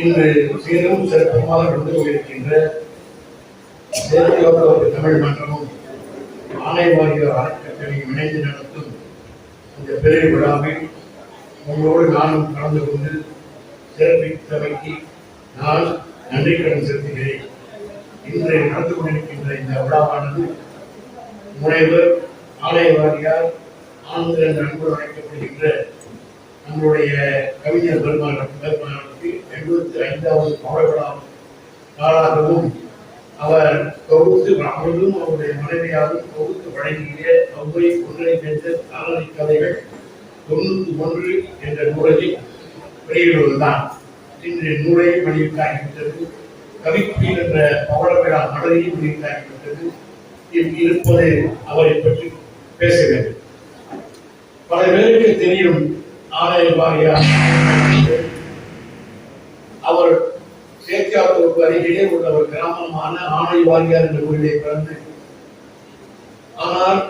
இன்று சீரும் சிறப்புமாக நடந்து கொண்டிருக்கின்ற தேசியோக தமிழ் மன்றமும் ஆணைவாரிய அறக்கட்டளையும் இணைந்து நடத்தும் இந்த பெரிய விழாவில் உங்களோடு நானும் கலந்து கொண்டு சிறப்பித்தமைக்கு நான் நன்றி கடன் செலுத்துகிறேன். இன்று நடந்து கொண்டிருக்கின்ற இந்த விழாவானது முனைவர் ஆலயவாரியார் ஆனந்தர் என்று அன்பு அழைக்கப்படுகின்ற நம்முடைய கவிஞர் பெருமாள் பெருமாளுக்கு எழுபத்தி ஐந்தாவது பவள நாளாகவும் அவர் தொகுத்து அவர்களும் அவருடைய மனைவியாகவும் தொகுத்து வழங்கிய அவ்வை ஒன்றை என்ற காலனி கதைகள் தொண்ணூத்தி ஒன்று என்ற நூலில் வெளியிடுவதுதான். இன்று நூலை வெளியிட்டாகிவிட்டது. கவிக்குயில் என்ற பவள விழா மலரையும் வெளியிட்டாகிவிட்டது. இங்கு இருப்பது அவரை பற்றி பேச வேண்டும் பல பேருக்கு தெரியும் ஆலய அவர் சேத்தியாத்தூருக்கு அருகிலே உள்ள ஒரு கிராமமான ஆணை வாரியார் என்ற ஊரிலே பிறந்து ஆனால்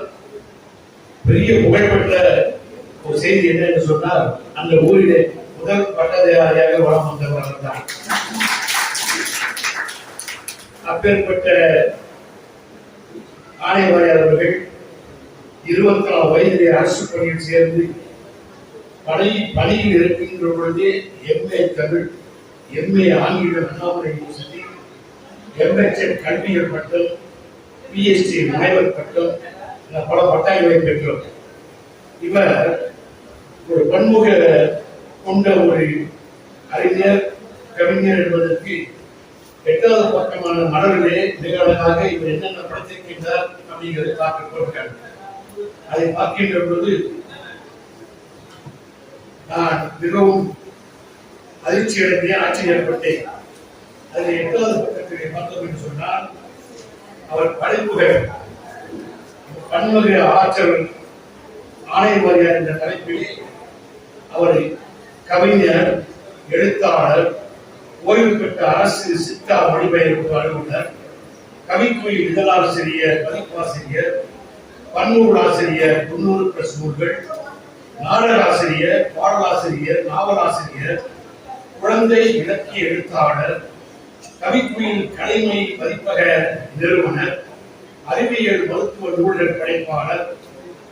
பெரிய புகழ்பெற்ற ஒரு செய்தி என்ன என்று சொன்னால் அந்த ஊரிலே முதல் பட்டதாரியாக வளம் வந்தவர் தான் அப்பேற்பட்ட ஆணையவாரியார் அவர்கள் இருபத்தி நாலு வயதிலே அரசு பணியில் சேர்ந்து பணி பணியில் இருக்கின்ற பொழுதே எம்ஏ தமிழ் எம்ஏ ஆங்கிலம் அண்ணாமலை யூனிவர்சிட்டி எம்எச்எம் கல்வியல் பட்டம் பிஎஸ்டி முனைவர் பட்டம் என பல பட்டங்களை பெற்றோம். இவர் ஒரு பன்முக கொண்ட ஒரு அறிஞர் கவிஞர் என்பதற்கு எட்டாவது பக்கமான மலர்களே மிக அழகாக இவர் என்னென்ன படைத்திருக்கின்றார் அப்படிங்கிறதை பார்க்க போகிறார். அதை பார்க்கின்ற பொழுது நான் மிகவும் அதிர்ச்சி அடைந்தே ஆச்சரியப்பட்டேன் அதில் எட்டாவது பக்கத்திலே பார்த்தோம் என்று சொன்னால் அவர் படைப்புகள் பன்முக ஆற்றல் ஆணையவாரியார் என்ற தலைப்பில் அவரை கவிஞர் எழுத்தாளர் ஓய்வு பெற்ற அரசு சித்தா மொழிபெயர்ப்பு அலுவலர் கவிக்குயில் இதழாசிரியர் பதிப்பாசிரியர் பன்னூல் ஆசிரியர் தொண்ணூறு பிளஸ் நூல்கள் நாடகாசிரியர் பாடலாசிரியர் நாவலாசிரியர் குழந்தை இலக்கிய எழுத்தாளர் கவிக்குயில் கலைமை பதிப்பக நிறுவனர் அறிவியல் மருத்துவ நூல்கள் படைப்பாளர்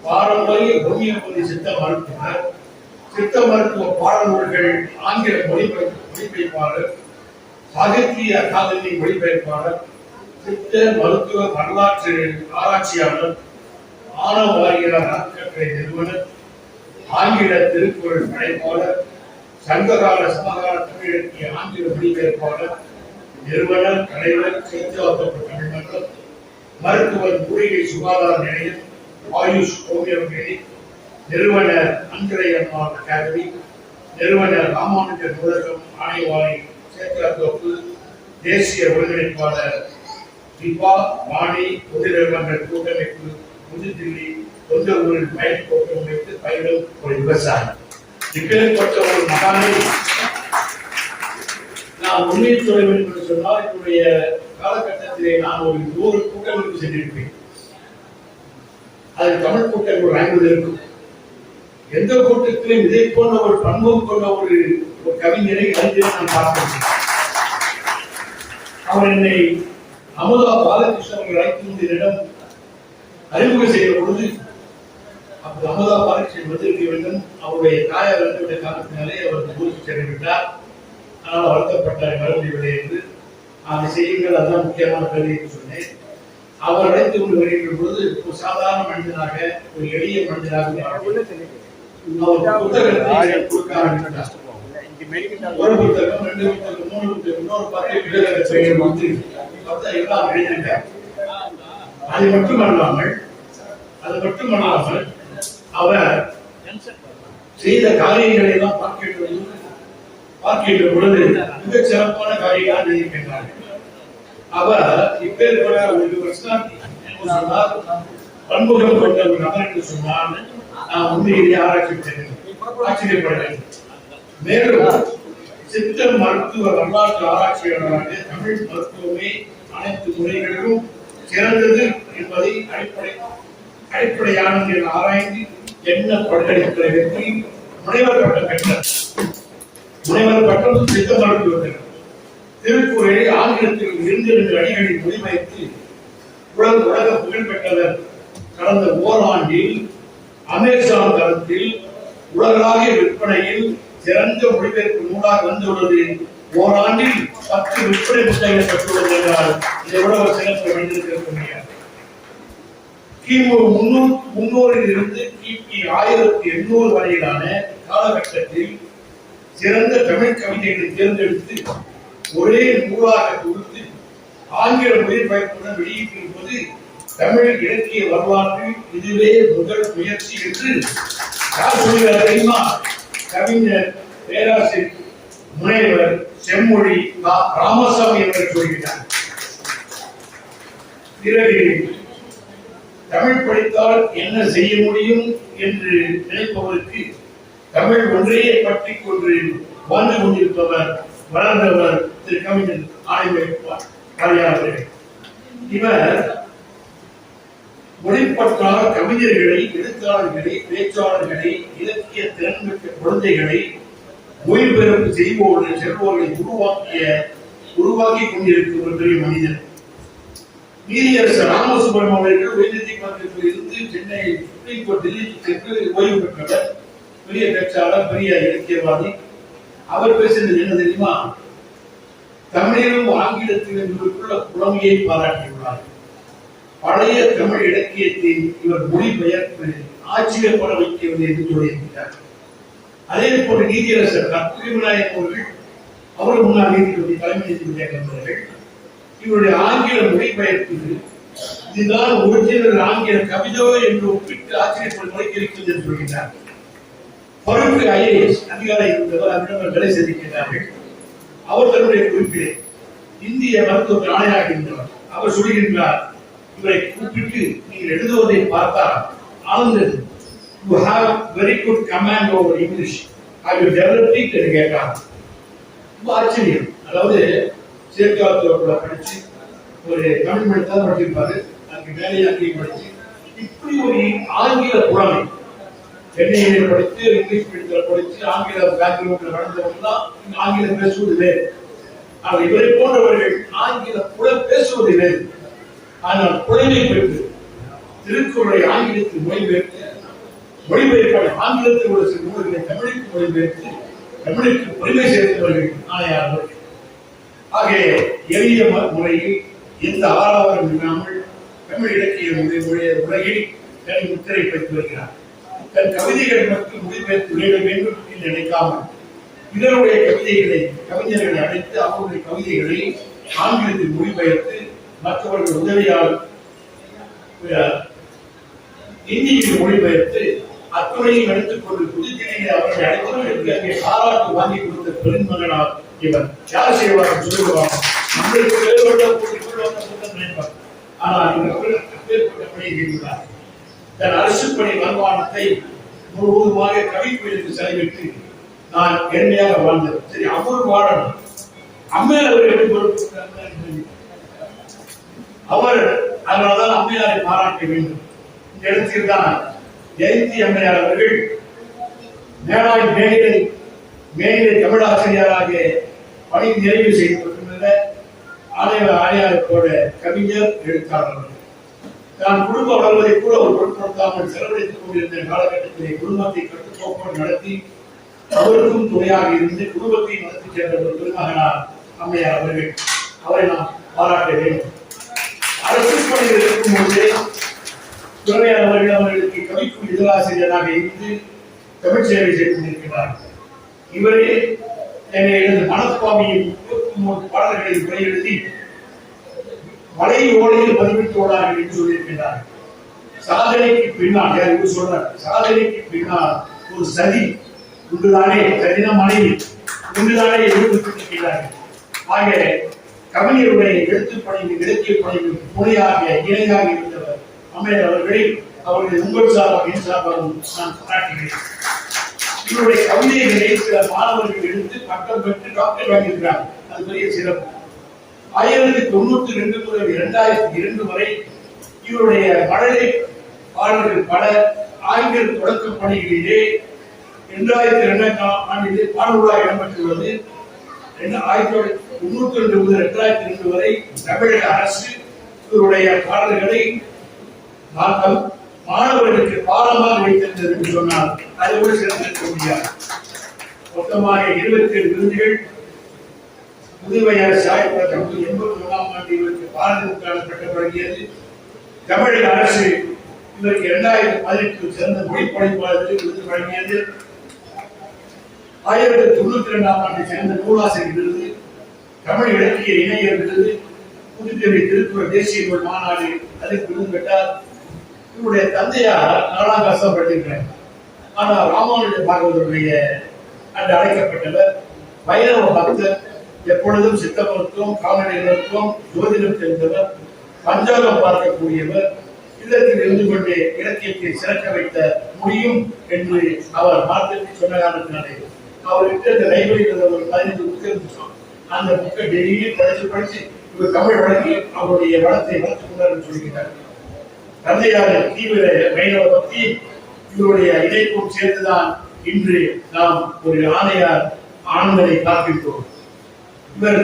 பாரம்பரிய ஹோமியோபதி சித்த மருத்துவர் சித்த மருத்துவ பாடநூல்கள் ஆங்கில மொழிபெயர்ப்பு மொழிபெயர்ப்பாளர் சாகித்ய அகாதமி மொழிபெயர்ப்பாளர் சித்த மருத்துவ வரலாற்று ஆராய்ச்சியாளர் ஆனவாரியர் அறக்கட்டளை நிறுவனர் ஆங்கில திருக்குறள் படைப்பாளர் சங்ககால சமகால தமிழக்கிய ஆங்கில மொழிபெயர்ப்பாளர் நிறுவனர் தலைவர் சேத்தியாத்தப்பட்ட தமிழ்மன்றம் மருத்துவர் மூலிகை சுகாதார நிலையம் ஆயுஷ் ஹோமியோபதி நிறுவனர் அன்கரை அம்மாள் அகாடமி நிறுவனர் ராமானுஜர் நூலகம் ஆணைவாரி சேத்தியாத்தோப்பு தேசிய ஒருங்கிணைப்பாளர் தீபா வாணி பொது நிறுவனங்கள் கூட்டமைப்பு புதுதில்லி சொந்த ஊரில் பயிர் தோட்டம் வைத்து பயிரும் ஒரு விவசாயி இப்பேற்பட்ட ஒரு மகானை நான் உண்மையை சொல்ல வேண்டும் என்று சொன்னால் என்னுடைய காலகட்டத்திலே நான் ஒரு நூறு கூட்டங்களுக்கு சென்றிருப்பேன். அது தமிழ் கூட்டங்கள் ஐம்பது இருக்கும். எந்த கூட்டத்திலும் இதை போன்ற ஒரு பண்பும் கொண்ட ஒரு ஒரு கவிஞரை அறிஞரை நான் பார்க்கிறேன் அவர் என்னை அமுதா பாலகிருஷ்ணன் அவர்கள் அழைத்து என்னிடம் அறிமுகம் செய்த பொழுது அப்போது அமுதா பாலகிருஷ்ணன் வந்திருக்க வேண்டும். அவருடைய தாயார் வந்துவிட்ட காரணத்தினாலே அவர் ஊருக்கு சென்று விட்டார். ஆனால் வருத்தப்பட்டார் வர முடியவில்லை என்று. அதை செய்யுங்கள் அதுதான் முக்கியமான கல்வி என்று சொன்னேன். அவர் அழைத்து கொண்டு வருகின்ற பொழுது ஒரு சாதாரண மனிதனாக ஒரு எளிய மனிதனாக அவர் புத்தகத்தை கொடுக்க ஆரம்பித்தார். ஒரு புத்தகம் ரெண்டு புத்தகம் மூணு புத்தகம் இன்னொரு பத்து விடுதலை வந்து பார்த்தா எல்லாம் எழுதிட்டார் அது மட்டுமல்லாமல் அது மட்டுமல்லாமல் அவர் செய்த காரியங்களை எல்லாம் பார்க்கின்ற பார்க்கின்ற பொழுது மிக சிறப்பான காரியங்கள் நினைக்கின்றார்கள் அவர் இப்பேற்பட ஒரு வருஷம் பன்முகம் கொண்ட ஒரு நபர் என்று சொன்னால் நான் உண்மையிலேயே ஆராய்ச்சி செய்கிறேன் ஆச்சரியப்படுகிறேன் மேலும் சித்த மருத்துவ வரலாற்று ஆராய்ச்சியாளராக தமிழ் மருத்துவமே அனைத்து முறைகளிலும் சிறந்தது என்பதை அடிப்படை அடிப்படையானது என ஆராய்ந்து என்ன பல்கலைக்கழக வெற்றி? முனைவர் பட்டம் பெற்றார் முனைவர் பட்டம் சித்த மருத்துவர்கள் திருக்குறளை ஆங்கிலத்தில் இருந்து இரண்டு அடிகளில் மொழிபெயர்த்து உலக உலக புகழ் பெற்றவர் கடந்த ஓராண்டில் அமேசான் தளத்தில் உலகளாவிய விற்பனையில் சிறந்த மொழிபெயர்ப்பு நூலாக வந்துள்ளது. ஓராண்டில் பத்து விற்பனை புத்தகங்கள் பெற்றுள்ளது என்றால் இதை விட ஒரு சிறப்பு வைத்திருக்க கிமு முன்னூறு முன்னூறில் இருந்து கிபி ஆயிரத்தி எண்ணூறு வரையிலான காலகட்டத்தில் சிறந்த தமிழ் கவிதைகளை தேர்ந்தெடுத்து ஒரே நூலாக தொகுத்து ஆங்கில மொழிபெயர்ப்புடன் வெளியிட்டிருப்பது தமிழ் இலக்கிய வரலாற்றில் இதுவே முதல் முயற்சி என்று யார் சொல்கிறார் தெரியுமா? கவிஞர் பேராசிரியர் முனைவர் செம்மொழி ராமசாமி அவர்கள் சொல்கிறார் பிறகு தமிழ் படித்தால் என்ன செய்ய முடியும் என்று நினைப்பவருக்கு தமிழ் ஒன்றையே பற்றி கொண்டு வாழ்ந்து கொண்டிருப்பவர் வளர்ந்தவர் திரு கவிஞர் ஆய்வாளர் இவர் மொழிப்பற்றாக கவிஞர்களை எழுத்தாளர்களை பேச்சாளர்களை இலக்கிய திறன் பெற்ற குழந்தைகளை மொழிபெயர்ப்பு செய்வோர்கள் செல்வோர்களை உருவாக்கிய உருவாக்கி கொண்டிருக்கும் ஒரு பெரிய மனிதன் நீதியரசர் ராமசுப்ரமணியம் அவர்கள் உயர்நீதிமன்றத்தில் இருந்து சென்னை சுப்ரீம் கோர்ட் டெல்லிக்கு சென்று ஓய்வு பெற்றவர். பெரிய பேச்சாளர் பெரிய இலக்கியவாதி. அவர் பேசினது என்ன தெரியுமா? தமிழிலும் ஆங்கிலத்திலும் இவருக்குள்ள புலமையை பாராட்டியுள்ளார். பழைய தமிழ் இலக்கியத்தை இவர் மொழிபெயர்ப்பு ஆச்சரியப்பட வைக்கவில்லை என்று சொல்லியிருக்கிறார் அதே போல நீதியரசர் கற்பக விநாயகம் அவர்கள் அவர் முன்னாள் நீதிபதி தலைமை நீதிபதியாக அவர்கள் இவருடைய ஆங்கில மொழிபெயர்ப்பு இதுதான் ஒரிஜினல் ஆங்கில கவிதோ என்று ஒப்பிட்டு ஆச்சரியப்படும் முறைக்கு இருக்கிறது என்று சொல்கிறார். பருப்பு ஐஏஎஸ் அதிகாரி இருந்தவர் அவரிடம் வேலை செய்திருக்கிறார்கள். அவர் தன்னுடைய குறிப்பிலே இந்திய மருத்துவ ஆணையாக இருந்தவர். அவர் சொல்கின்றார் இவரை கூப்பிட்டு நீங்கள் எழுதுவதை பார்த்தால் ஆனந்தது you have very good command over English I will develop it என்று கேட்டார். ரொம்ப ஆச்சரியம். அதாவது சேர்க்காத்தோட படிச்சு ஒரு தமிழ் மொழி தான் படிச்சிருப்பாரு. அதுக்கு வேலையை அங்கேயும் படிச்சு இப்படி ஒரு ஆங்கில புலமை சென்னையில படித்து இங்கிலீஷ் மீடியத்தில் படித்து ஆங்கில பேக்ரவுண்ட்ல வளர்ந்தவங்க தான் ஆங்கிலம் பேசுவது வேறு ஆனால் இவரை போன்றவர்கள் ஆங்கில புலம் பேசுவது வேறு ஆனால் புலமை பெற்று திருக்குறளை ஆங்கிலத்தில் மொழிபெயர்த்து மொழிபெயர்ப்பாளர் ஆங்கிலத்தில் உள்ள சில நூல்களை தமிழுக்கு மொழிபெயர்த்து தமிழுக்கு உரிமை சேர்த்தவர்கள் ஆணையார் அவர்கள் எளிய முறையில் எந்த ஆறாவரம் இல்லாமல் தமிழ் இலக்கிய மொழி மொழிய உலகில் தன் முத்திரை பெற்று வருகிறார். தன் கவிதைகள் மட்டும் மொழிபெயர்த்து வேண்டும் என்று நினைக்காமல் இதனுடைய கவிதைகளை கவிஞர்களை அழைத்து அவருடைய கவிதைகளை ஆங்கிலத்தில் மொழிபெயர்த்து மற்றவர்கள் உதவியால் இந்தியில் மொழிபெயர்த்து அத்துறையும் எடுத்துக்கொண்டு புதுச்சேரியில் அவர்களை அழைத்து பாராட்டு வாங்கி கொடுத்த பெருமகனார் இவர் யார் செய்வார் சொல்லுவார் நம்மளுக்கு வேறுபட்ட கூட்டம் நினைப்பார் ஆனால் இவர் அப்பேற்பட்ட பணியை செய்துள்ளார் தன் அரசு பணி வருமானத்தை முழுவதுமாக கவிக்குயிலுக்கு செலவிட்டு நான் எண்மையாக வாழ்ந்தேன். சரி அவர் வாழணும். அம்மையார் பொறுப்பு அவர் அதனால்தான் அம்மையாரை பாராட்ட வேண்டும். இந்த இடத்தில் தான் ஜெயந்தி அம்மையார் அவர்கள் மேலாய் மேலே மேலே தமிழாசிரியராக பணி நிறைவு செய்யப்பட்டுள்ள ஆலய ஆலயத்தோட கவிஞர் எழுத்தாளர் தான் குடும்ப வளர்வதை கூட ஒரு பொருட்படுத்தாமல் செலவழித்துக் கொண்டிருந்த காலகட்டத்திலே குடும்பத்தை கட்டுக்கோப்போடு நடத்தி அவருக்கும் துணையாக இருந்து குடும்பத்தை நடத்தி சென்ற ஒரு பெருமகனார் அம்மையார் அவர்கள். அவரை நாம் பாராட்ட வேண்டும். அரசு பணியில் இருக்கும் போதே துணையார் அவர்கள் அவர்களுக்கு கவிக்கும் இதழாசிரியராக இருந்து தமிழ் சேவை செய்து இவரே என்னை எனது மனப்பாமியின் இருபத்தி மூன்று பாடல்களை உரை எழுதி மலை ஓலையில் பதிவிட்டு ஓடார்கள் என்று சொல்லியிருக்கிறார் சாதனைக்கு பின்னால் யார் இவர் சொல்றார்? சாதனைக்கு பின்னால் ஒரு சதி உண்டுதானே? சதினா மனைவி உண்டுதானே எழுதியிருக்கிறார்கள் ஆக கவிஞருடைய எழுத்துப் பணியில் இலக்கிய பணியில் துணையாக இணையாக இருந்தவர் அம்மையார் அவர்களை அவருடைய உங்கள் சார்பாக என் சார்பாகவும் நான் பாராட்டுகிறேன். இவருடைய கவிதைகளை சில மாணவர்கள் எடுத்து பட்டம் பெற்று டாக்டர் வாங்கியிருக்கிறார் அது பெரிய சிறப்பு. ஆயிரத்தி தொண்ணூத்தி ரெண்டு முதல் இரண்டாயிரத்தி இரண்டு வரை இவருடைய மழலை பாடல்கள் பல ஆங்கில தொடக்க பணிகளிலே இரண்டாயிரத்தி இரண்டாம் ஆண்டிலே பாடல்களாக இடம்பெற்றுள்ளது. ரெண்டு- ஆயிரத்தி தொள்ளாயிரத்தி தொண்ணூத்தி ரெண்டு முதல் இரண்டாயிரத்தி ரெண்டு வரை தமிழக அரசு இவருடைய பாடல்களை மாற்றம் மாணவர்களுக்கு பாடமாக வைத்திருந்தது என்று சொன்னால் அதை கூட சிறந்திருக்க முடியாது. மொத்தமாக இருபத்தி ஏழு விருதுகள். புதுவை அரசு ஆயிரத்தி தொள்ளாயிரத்தி எண்பத்தி ஒன்றாம் ஆண்டு இவருக்கு பாரதிமுக பட்டம் வழங்கியது தமிழக அரசு இவருக்கு இரண்டாயிரத்தி பதினெட்டு சிறந்த மொழிப்படைப்பாளருக்கு விருது வழங்கியது. ஆயிரத்தி தொண்ணூத்தி இரண்டாம் ஆண்டு சேர்ந்த நூலாசிரியர் விருது தமிழ் இலக்கிய இணையர் விருது புதுச்சேரி திருப்பூர் தேசிய மாநாடு அதற்கு விருது பெற்றார். இவருடைய தந்தையார் நாலாம் கஷ்டம் ஆனால் ராமானுஜ பாகவதருடைய அந்த அழைக்கப்பட்டவர் வைரவ பக்தர் எப்பொழுதும் சித்த மருத்துவம் கால்நடை மருத்துவம் ஜோதிடம் தெரிந்தவர் பஞ்சாங்கம் பார்க்கக்கூடியவர் இல்லத்தில் இருந்து கொண்டே இலக்கியத்தை சிறக்க வைத்த முடியும் என்று அவர் பார்த்து சொன்ன காரணத்தினாலே அவர்கிட்ட இந்த லைப்ரரியில் ஒரு பதினைந்து புக்கு இருந்துச்சோம் அந்த புக்கை டெய்லி படிச்சு படிச்சு இவர் தமிழ் வழங்கி அவருடைய வளத்தை வளர்த்துக் கொண்டார் சொல்கிறார். தந்தையாரின் தீவிர வைணவ பக்தி இவருடைய இணைப்பும் சேர்ந்துதான் இன்று நாம் ஒரு ஆணையார் ஆண்களை காப்பிட்டோம் இவர்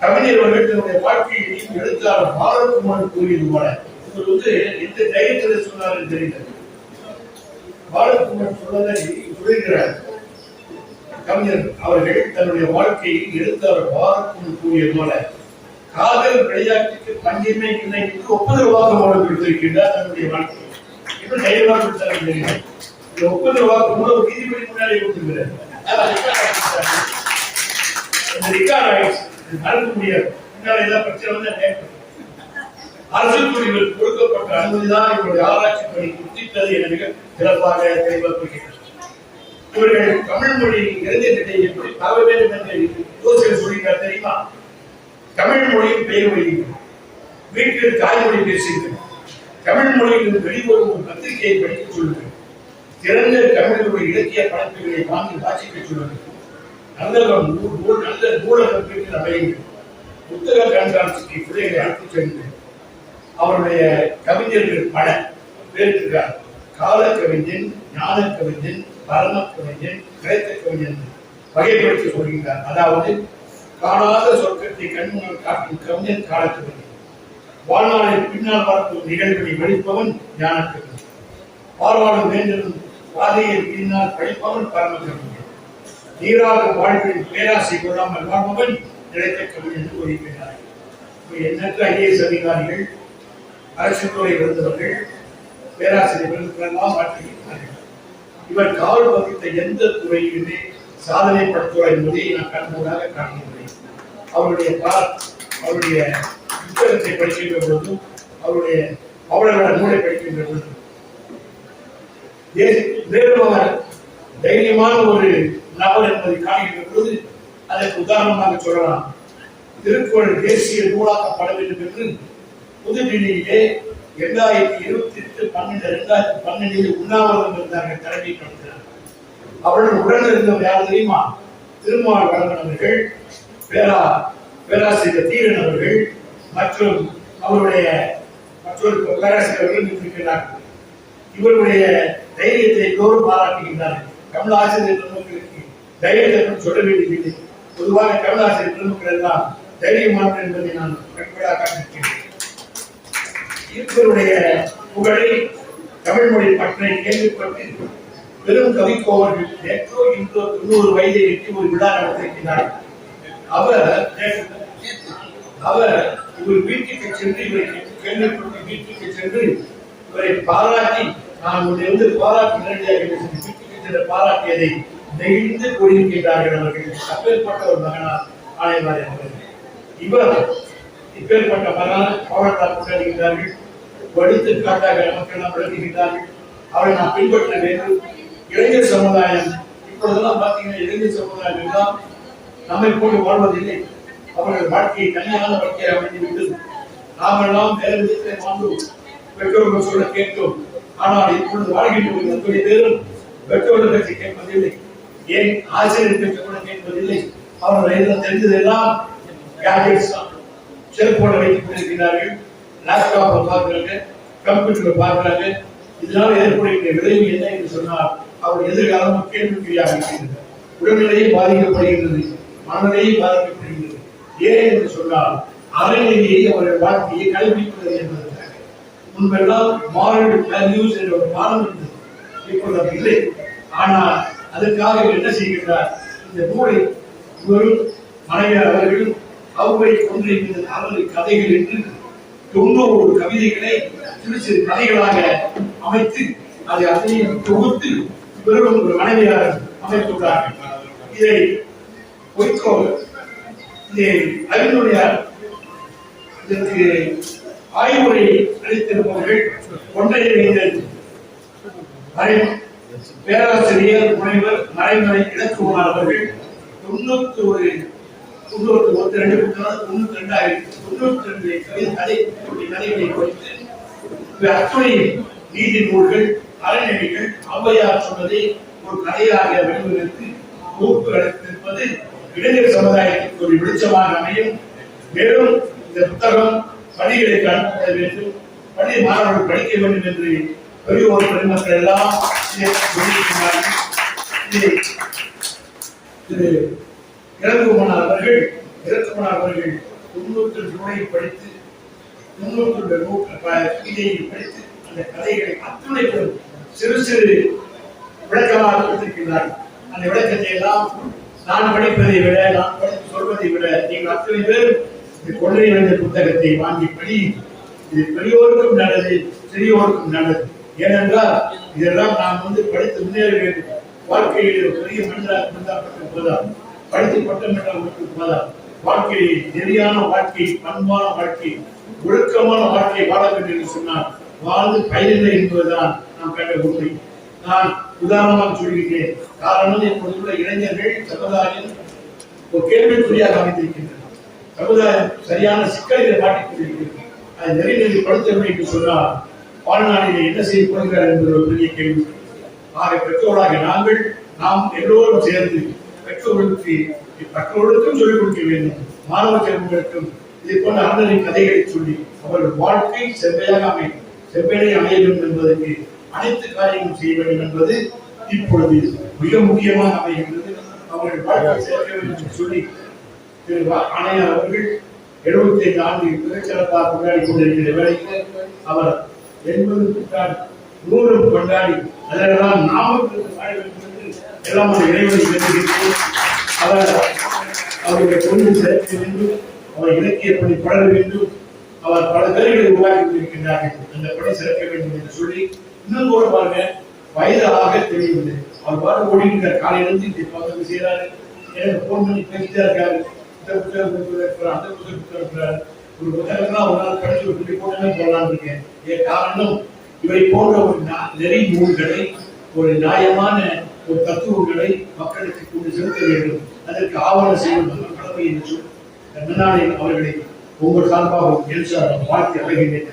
கவிஞர் அவர்கள் தன்னுடைய வாழ்க்கையையும் எழுத்தாளர் பாலகுமார் கூறியது போல இவர் வந்து எந்த தைரியத்தில் சொன்னார் தெரியல பாலகுமார் சொல்வதை சொல்கிறார் கவிஞர் அவர்கள் தன்னுடைய வாழ்க்கையில் எழுத்தாளர் பாலகுமார் கூறியது போல காதல் விளையாட்டுக்கு பஞ்சமே இல்லை என்று ஒப்புதல் வாக்குமூலம் கொடுத்திருக்கின்றார் தன்னுடைய வாழ்க்கை இன்னும் தைரியமாக கொடுத்தார் இந்த ஒப்புதல் வாக்குமூலம் ஒரு நீதிபதி முன்னாடி கொடுத்திருக்கிறார். இந்த ஆயிடுச்சு. மறக்க முடியாது. முன்னாடி ஏதாவது பிரச்சனை வந்து அரசு துறைகள் கொடுக்கப்பட்ட அனுமதிதான் இவருடைய ஆராய்ச்சி பணி குறித்தது என சிறப்பாக தெளிவாக இவர்கள் தமிழ் மொழி இளைஞர்களை எப்படி பரவ வேண்டும் என்று யோசனை சொல்லிட்டார் தெரியுமா? தமிழ் மொழியின் பெயர் வையுங்கள் வீட்டில் தாய்மொழி பேசுங்கள் தமிழ் மொழியில் வெளிவரும் பத்திரிகையை படிக்க சொல்லுங்கள் திறந்த தமிழருடைய இலக்கிய படைப்புகளை வாங்கி வாசிக்க சொல்லுங்கள் நல்லவம் நூல் நூல் நல்ல நூலகத்திற்கு அமையுங்கள். புத்தக கண்காட்சிக்கு பிள்ளைகளை அழைத்துச் சென்று அவருடைய கவிஞர்கள் பல பேருக்கிறார் கால கவிஞன் ஞான கவிஞன் பரம கவிஞன் கிரேத்த கவிஞன் வகைப்படுத்தி சொல்கிறார் அதாவது காணாத சொர்க்கத்தை கண்முன்னால் காட்டும் கவிஞன் கால கவிஞன் வாழ்நாளில் பின்னால் பார்க்கும் நிகழ்வுகளை வெடிப்பவன் ஞான கவிஞன் பார்வாடும் வேண்டும் பாதையை பின்னால் படிப்பவன் பரம கவிஞன் நீராக வாழ்வில் பேராசை கொள்ளாமல் வாழ்பவன் நிலைத்த கவிஞன் என்று கூறுகிறார் எண்ணற்ற ஐஏஎஸ் அதிகாரிகள் அரசு துறை இருந்தவர்கள் பேராசிரியர்கள் எல்லாம் மாற்றியிருக்கிறார்கள். இவர் கால் வகித்த எந்த துறையிலுமே சாதனை படுத்துவார் என்பதை நான் கண்மூடாக காண்கின்றேன் அவருடைய கால் அவருடைய புத்தகத்தை படிக்கின்ற பொழுதும் அவருடைய அவர்களோட நூலை படிக்கின்ற பொழுதும் மேலும் அவர் தைரியமான ஒரு நபர் என்பதை காணுகின்ற பொழுது அதற்கு உதாரணமாக சொல்லலாம். திருக்குறள் தேசிய நூலாக்கப்பட வேண்டும் என்று புதுடில்லியிலே இரண்டாயிரத்தி இருபத்தி எட்டு பன்னெண்டு இரண்டாயிரத்தி பன்னெண்டில் உண்ணாவிரதம் இருந்தார்கள் தலைமை நடத்தினார் அவர்கள் உடன் இருந்தவர் யார் தெரியுமா? திருமால் வழங்கன் அவர்கள் பேரா பேராசிரியர் தீரன் அவர்கள் மற்றும் அவருடைய மற்றொரு பேராசிரியர்கள் இருக்கிறார்கள் இவருடைய தைரியத்தை எல்லோரும் பாராட்டுகின்றார்கள் தமிழ் ஆசிரியர் பெருமக்களுக்கு தைரியத்தை சொல்ல வேண்டியதில்லை. பொதுவாக தமிழ் ஆசிரியர் பெருமக்கள் எல்லாம் தைரியமானவர் என்பதை நான் கண்கூடாக காண்பிக்கிறேன். இவருடைய புகழை தமிழ் மொழி பற்றை கேள்விப்பட்டு பெரும் கவிக்கோவர்கள் நேற்றோ இன்றோ தொண்ணூறு வயதை எட்டி ஒரு விழா நடத்திருக்கிறார் அவர் அவர் இவர் வீட்டுக்கு சென்று இவரை கேள்விப்பட்டு வீட்டுக்கு சென்று இவரை பாராட்டி நான் உன்னை வந்து பாராட்டி நேரடியாக பேசினேன். வீட்டுக்கு சென்று பாராட்டியதை நெகிழ்ந்து கூறியிருக்கிறார்கள் அவர்கள். அப்பேற்பட்ட ஒரு மகனார் ஆணையவாரி அவர்கள் இவர் இப்பேற்பட்ட மகனால் பவளத்தால் கொண்டாடுகிறார்கள் வடித்து காட்டாக நமக்கு நாம் விளங்குகிறார்கள் அவரை நாம் பின்பற்ற வேண்டும். இளைஞர் சமுதாயம் இப்பொழுதெல்லாம் பார்த்தீங்கன்னா இளைஞர் சமுதாயம் எல்லாம் நம்மை போய் வாழ்வதில்லை. அவர்கள் வாழ்க்கையை தனியான வாழ்க்கையை அமைந்துவிட்டது. நாமெல்லாம் வேறு விதத்தை வாழ்ந்தோம் பெற்றோர்கள் சொல்ல கேட்கும் ஆனால் இப்பொழுது வாழ்கின்ற அத்தனை பேரும் பெற்றோர்கள் பற்றி கேட்பதில்லை. ஏன் ஆசிரியர் பற்றி கூட கேட்பதில்லை. அவர்கள் எல்லாம் தெரிந்ததெல்லாம் கேஜெட்ஸ் தான். செல்போனை வைத்துக் கொண்டிருக்கிறார்கள். லேப்டாப்பை பார்க்கிறாங்க கம்ப்யூட்டரை பார்க்கிறாங்க இதனால் ஏற்படுகின்ற விளைவு என்ன என்று சொன்னால் அவர் எதிர்காலம் கேள்விக்குறியாக இருக்கிறது உடல்நிலையை பாதிக்கப்படுகின்றது மனநிலையை பாதிக்கப்படுகின்றது. ஏன் என்று சொன்னால் அறநிலையை அவர்கள் வாழ்க்கையை கல்விப்பது என்பதற்காக. முன்பெல்லாம் மாரல் வேல்யூஸ் என்ற ஒரு பாடம் இருந்தது. இப்பொழுது அது இல்லை. ஆனால் அதற்காக என்ன செய்கின்றார்? இந்த நூலை இவரும் மனைவியார் அவர்களும் அவரை கொண்டிருக்கின்ற அவர்கள் கதைகள் என்று தொண்ணூறு கவிதைகளை சிறு சிறு கதைகளாக அமைத்து அதை அதையும் தொகுத்து இவரும் ஒரு மனைவியார் அமைத்துள்ளார்கள் இதை பொய்க்கோ இதை அறிவுரையார் இதற்கு ஆய்வுரை அளித்திருப்பவர்கள் ஒன்றைய பேராசிரியர் முனைவர் மறைமலை இலக்குமார் அவர்கள் தொண்ணூத்தி ஒரு தொண்ணூத்தி ஒன்று ரெண்டு தொண்ணூத்தி ரெண்டாயிரத்தி தொண்ணூத்தி ரெண்டு கதை கதை கதைகளை குறித்து அத்துணை நீதி நூல்கள் அறநெறிகள் ஔவையார் சொன்னதை ஒரு கதையாக வெளிவகுத்து தொகுப்பு அளித்திருப்பது இளைஞர் சமுதாயத்திற்கு ஒரு வெளிச்சமாக அமையும். மேலும் இந்த புத்தகம் பள்ளிகளுக்கு அனுப்பப்பட வேண்டும். பள்ளி மாணவர்கள் படிக்க வேண்டும் என்று பெரியோர் பெருமக்கள் எல்லாம் திரு இறங்குமனார் அவர்கள் இறக்குமனார் அவர்கள் தொண்ணூற்றி நூலை படித்து தொண்ணூற்றி கவிதையை படித்து அந்த கதைகளை அத்துணை பேரும் சிறு சிறு விளக்கமாக கொடுத்திருக்கிறார்கள் அந்த விளக்கத்தை எல்லாம் நான் படிப்பதை விட நான் படித்து சொல்வதை விட நீங்கள் அத்தனை பேர் இந்த கொள்ளை வந்த புத்தகத்தை வாங்கி படி. இது பெரியோருக்கும் நல்லது சிறியோருக்கும் நல்லது. ஏனென்றால் இதெல்லாம் நாம் வந்து படித்து முன்னேற வேண்டும். வாழ்க்கையில் பெரிய மனிதராக இருந்தால் போதாம் படித்து பட்டம் பெற்றவர்களுக்கு போதாம் வாழ்க்கையை நெறியான வாழ்க்கை பண்பான வாழ்க்கை ஒழுக்கமான வாழ்க்கை வாழ வேண்டும் என்று சொன்னால் வாழ்ந்து பயனில்லை என்பதுதான் நாம் கண்ட உண்மை நான் உதாரணமாக சொல்கிறேன். காரணம் இப்பொழுதுள்ள இளைஞர்கள் சமுதாயம் ஒரு கேள்விக்குறியாக அமைந்திருக்கின்றனர் சமுதாயம் சரியான சிக்கல்களை மாட்டிக்கொண்டிருக்கிறது அதை நெறிநெறிப்படுத்தவில்லை என்று சொன்னால் வாழ்நாளிலே என்ன செய்ய போகிறார் என்பது ஒரு பெரிய கேள்வி. ஆக பெற்றோராக நாங்கள் நாம் எல்லோரும் சேர்ந்து பெற்றோர்களுக்கு பெற்றோர்களுக்கும் சொல்லிக் கொடுக்க வேண்டும். மாணவ செல்வங்களுக்கும். இதை போன்ற அண்ணனின் கதைகளை சொல்லி அவர்கள் வாழ்க்கை செவ்வையாக அமையும். செவ்வையை அமைய வேண்டும் என்பதற்கு அனைத்து காரியங்களும் செய்ய வேண்டும் என்பது இப்பொழுது மிக முக்கியமாக அமைகின்றது அவர்கள் வாழ்க்கை சேர்க்க வேண்டும் என்று சொல்லி திரு வ- ஆணையர் அவர்கள் எழுபத்தி ஐந்து ஆண்டு மிகச்சிறப்பாக கொண்டாடி கொண்டிருக்கிற வேளையில் அவர் எண்பது புத்தாண்டு நூறு கொண்டாடி அதெல்லாம் நாமக்கல் எல்லாம் ஒரு இறைவனை வேண்டுகிறேன் அவர் அவருடைய கொண்டு சேர்க்க வேண்டும் அவர் இலக்கிய பணி படர வேண்டும் அவர் பல பேர்களை உருவாக்கி கொண்டிருக்கின்றார்கள். அந்த பணி சிறக்க வேண்டும் என்று சொல்லி இன்னும் கூட பாருங்க வயது ஆக தெரியவில்லை. அவர் பாட்டு காலையில இருந்து இப்படி பார்த்து செய்யறாரு எனக்கு போன் பண்ணி பேசிட்டே இருக்காரு. இந்த புத்தகம் இருக்கிறார் அந்த புத்தகம் இருக்கிறார் ஒரு புத்தகம்லாம் ஒரு நாள் படிச்சு ஒரு புள்ளி போட்டமே போடலாம்னு இருக்கேன். ஏன் காரணம் இவை போன்ற ஒரு நெறி நூல்களை ஒரு நியாயமான ஒரு தத்துவங்களை மக்களுக்கு கொண்டு செலுத்த வேண்டும். அதற்கு ஆவணம் செய்யும் கடமை என்று சொல்லி அவர்களை உங்கள் சார்பாக வாழ்த்தி அழகின்றேன்.